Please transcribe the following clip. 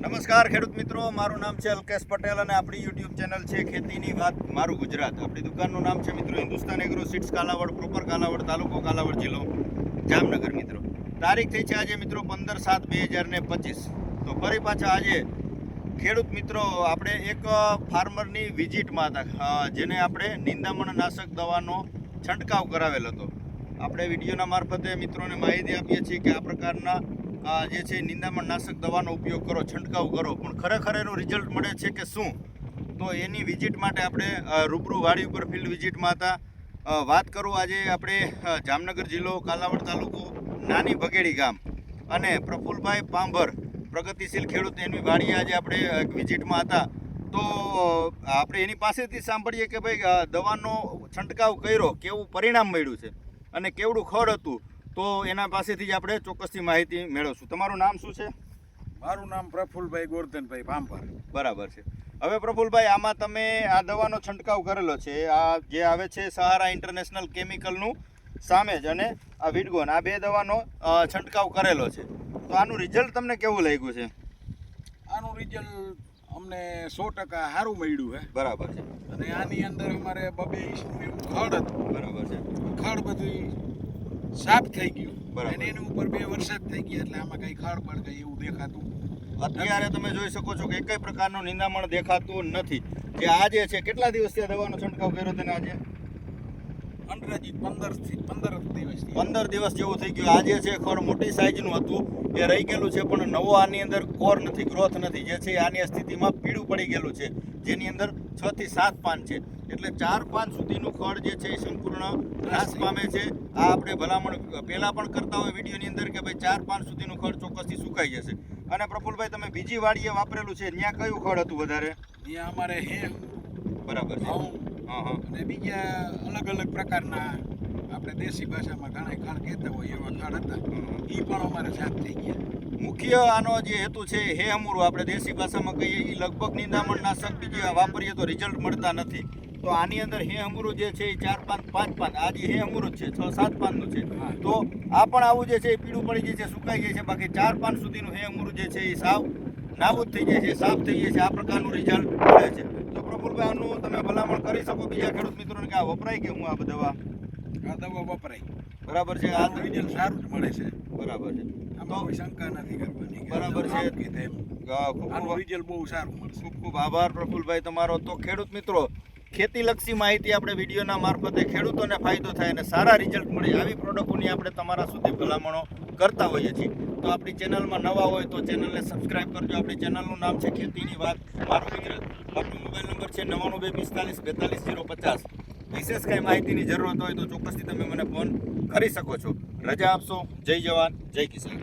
નમસ્કાર ખેડૂત મિત્રો, મારું નામ છે અલ્કેશ પટેલ અને આપણી યુટ્યુબ ચેનલ છે ખેતીની વાત મારું ગુજરાત. આપણી દુકાનનું નામ છે મિત્રો Hindustan agro seeds Kalavad, proper Kalavad તાલુકો કાલાવડ જિલ્લો જામનગર મિત્રો. તારીખ થઈ છે આજે મિત્રો પંદર સાત બે હજાર ને પચીસ. તો ફરી પાછા આજે ખેડૂત મિત્રો, આપણે એક ફાર્મરની વિઝિટમાં હતા. જેને આપણે નિંદામણ નાશક દવાનો છંટકાવ કરાવેલ હતો. આપણે વિડીયોના મારફતે મિત્રોને માહિતી આપીએ છીએ કે આ પ્રકારના જે છે નિંદામણ નાશક દવાનો ઉપયોગ કરો, છંટકાવ કરો, પણ ખરેખર એનું રિઝલ્ટ મળે છે કે શું? તો એની વિઝિટ માટે આપણે રૂબરૂ વાડી ઉપર ફિલ્ડ વિઝિટમાં હતા. વાત કરું આજે આપણે જામનગર જિલ્લો, કાલાવડ તાલુકો, નાની ભગેડી ગામ. અને પ્રફુલભાઈ પાંભર, પ્રગતિશીલ ખેડૂત, એની વાડી આજે આપણે વિઝિટમાં હતા. તો આપણે એની પાસેથી સાંભળીએ કે ભાઈ દવાનો છંટકાવ કર્યો, કેવું પરિણામ મળ્યું છે? અને કેવડું ખડ હતું? તો એના પાસેથી જ આપણે ચોક્કસથી માહિતી મેળવશું. તમારું નામ શું છે? મારું નામ પ્રફુલભાઈ ગોરધનભાઈ પાંભર બરાબર છે. હવે પ્રફુલભાઈ આમાં તમે આ દવાનો છંટકાવ કરેલો છે. આ જે આવે છે સહારા ઇન્ટરનેશનલ કેમિકલનું સામે જ અને આ વિડગોન આ બે દવાનો છંટકાવ કરેલો છે. તો આનું રિઝલ્ટ તમને કેવું લાગ્યું છે? આનું રિઝલ્ટ અમને સો ટકા સારું મળ્યું હે. બરાબર છે. અને આની અંદર અમારે બબે ઇંચનું એવું ખડ હતું. બરાબર છે. ખડ બધું સાફ થઈ ગયું. બરાબર. અને એની ઉપર બે વરસાદ થઈ ગયા એટલે આમાં કઈ ખાડ કઈ એવું દેખાતું અત્યારે તમે જોઈ શકો છો કે એકેય પ્રકારનું નિંદામણ દેખાતું નથી. કે આ જે છે કેટલા દિવસથી આ દવાનો છંટકાવ કર્યો તેને આજે? અંદાજિત પંદરથી પંદર દિવસ પંદર દિવસ જેવું થઈ ગયું. આજે છે ખડ મોટી સાઇઝનું હતું. એ રહી ગયેલું છે પણ નવો આની અંદર કોર નથી ગ્રોથ નથી. જે છે આની સ્થિતિમાં પીળું પડી ગયેલું છે. જેની અંદર છ થી સાત પાન છે. એટલે ચાર પાન સુધીનું ખડ જે છે એ સંપૂર્ણ નાશ પામે છે. આ આપણે ભલામણ પહેલાં પણ કરતા હોય વિડીયોની અંદર કે ભાઈ ચાર પાન સુધીનું ખડ ચોક્કસથી સુકાઈ જશે. અને પ્રફુલભાઈ તમે બીજી વાડીએ વાપરેલું છે. ત્યાં કયું ખડ હતું વધારે? ત્યાં અમારે હે બરાબર છે. અને બીજા અલગ અલગ પ્રકારના આપણે દેશી ભાષામાં ઘણા ખડ કહેતા હોય એવા ખડ હતા. એ પણ અમારે સાથ થઈ ગયા. મુખ્ય આનો જે હેતુ છે હે અમૂરું આપણે દેશી ભાષામાં કહીએ એ લગભગ નિંદામણ નાશક બીજે વાપરીએ તો રિઝલ્ટ મળતા નથી. તો આની અંદર હે અમૂરું જે છે એ ચાર પાંચ પાંચ પાંચ આ જે હે અમૂરું જ છે છ સાત પાનનું છે. તો આ પણ આવું જે છે એ પીળું પડી જાય છે સુકાઈ જાય છે બાકી ચાર પાન સુધીનું હે અમૂરું જે છે એ સાવ નાબૂદ થઈ જાય છે સાફ થઈ જાય છે આ પ્રકારનું રિઝલ્ટ મળે છે. આનું તમે ભલામણ કરી શકો બીજા ખેડૂત મિત્રોને કે આ વપરાય કે હું આ દવા આ? દવા વપરાય. બરાબર છે આ રિઝલ્ટ સારું મળે છે. બરાબર છે. આમાં કોઈ શંકા નથી કરવાની બરાબર છે. કે તેમ. રિઝલ્ટ બહુ સારું મળશે. ખૂબ ખૂબ આભાર પ્રફુલભાઈ તમારો. તો ખેડૂત મિત્રો ખેતીલક્ષી માહિતી આપણે વિડીયોના મારફતે ખેડૂતોને ફાયદો થાય અને સારા રિઝલ્ટ મળે આવી પ્રોડક્ટોની આપણે તમારા સુધી ભલામણો કરતા હોઈએ છીએ. તો આપણી ચેનલમાં નવા હોય તો ચેનલને સબસ્ક્રાઇબ કરજો. આપણી ચેનલનું નામ છે ખેતીની વાત. મારું ગુજરાત આપણો મોબાઈલ નંબર છે નવ્વાણું બે પિસ્તાલીસ બેતાલીસ જીરો પચાસ. વિશેષ કાંઈ માહિતીની જરૂરત હોય તો ચોક્કસથી તમે મને ફોન કરી શકો છો. રજા આપશો. જય જવાન, જય કિસાન.